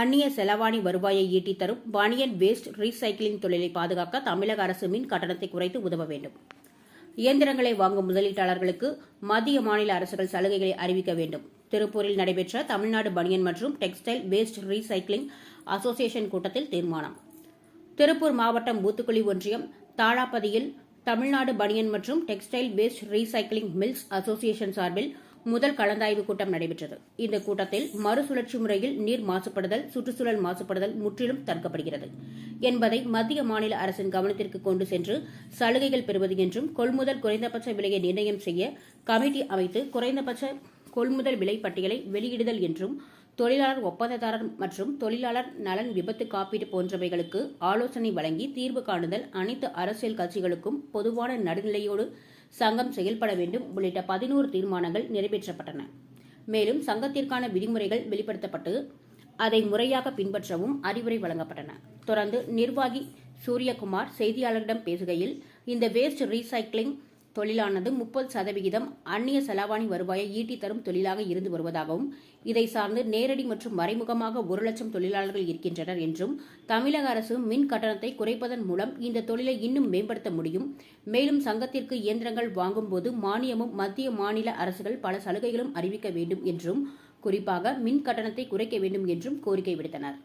அந்நிய செலவாணி வருவாயை ஈட்டித் தரும் பனியன் வேஸ்ட் ரீசைக்கிளிங் தொழிலை பாதுகாக்க தமிழக அரசு மின் கட்டணத்தை குறைத்து உதவ வேண்டும். இயந்திரங்களை வாங்கும் முதலீட்டாளர்களுக்கு மத்திய மாநில அரசுகள் சலுகைகளை அறிவிக்க வேண்டும். திருப்பூரில் நடைபெற்ற தமிழ்நாடு பனியன் மற்றும் டெக்ஸ்டைல் வேஸ்ட் ரீசைக்கிளிங் அசோசியேஷன் கூட்டத்தில் தீர்மானம். திருப்பூர் மாவட்டம் பூத்துக்குழி ஒன்றியம் தாழாப்பதியில் தமிழ்நாடு பனியன் மற்றும் textile waste recycling mills association சார்பில் முதல் கலந்தாய்வு கூட்டம் நடைபெற்றது. இந்த கூட்டத்தில் மறுசுழற்சி முறையில் நீர் மாசுபடுதல் சுற்றுச்சூழல் மாசுபடுதல் முற்றிலும் தடுக்கப்படுகிறது. என்பதை மத்திய மாநில அரசின் கவனத்திற்கு கொண்டு சென்று சலுகைகள் பெறுவது என்றும் கொள்முதல் குறைந்தபட்ச விலையை நிர்ணயம் செய்ய கமிட்டி அமைத்து குறைந்தபட்ச கொள்முதல் விலை பட்டியலை வெளியிடுதல் என்றும் தொழிலாளர் ஒப்பந்ததாரர் மற்றும் தொழிலாளர் நலன் விபத்து காப்பீடு போன்றவைகளுக்கு ஆலோசனை வழங்கி தீர்வு காணுதல் அனைத்து அரசியல் கட்சிகளுக்கும் பொதுவான நடுநிலையோடு சங்கம் செயல்பட வேண்டும் உள்ளிட்ட பதினோரு தீர்மானங்கள் நிறைவேற்றப்பட்டன. மேலும் சங்கத்திற்கான விதிமுறைகள் வெளிப்படுத்தப்பட்டு அதை முறையாக பின்பற்றவும் அறிவுரை வழங்கப்பட்டன. தொடர்ந்து நிர்வாகி சூரியகுமார் செய்தியாளர்களிடம் பேசுகையில் இந்த வேஸ்ட் ரீசைக்கிளிங் தொழிலானது முப்பது சதவிகிதம் அந்நிய செலாவணி வருவாயை ஈட்டி தரும் தொழிலாக இருந்து வருவதாகவும் இதை சார்ந்து நேரடி மற்றும் மறைமுகமாக ஒரு லட்சம் தொழிலாளர்கள் இருக்கின்றனர் என்றும் தமிழக அரசு மின் கட்டணத்தை குறைப்பதன் மூலம் இந்த தொழிலை இன்னும் மேம்படுத்த முடியும். மேலும் சங்கத்திற்கு இயந்திரங்கள் வாங்கும்போது மானியமும் மத்திய மாநில அரசுகள் பல சலுகைகளும் அறிவிக்க வேண்டும் என்றும் குறிப்பாக மின் கட்டணத்தை குறைக்க வேண்டும் என்றும் கோரிக்கை விடுத்தனர்.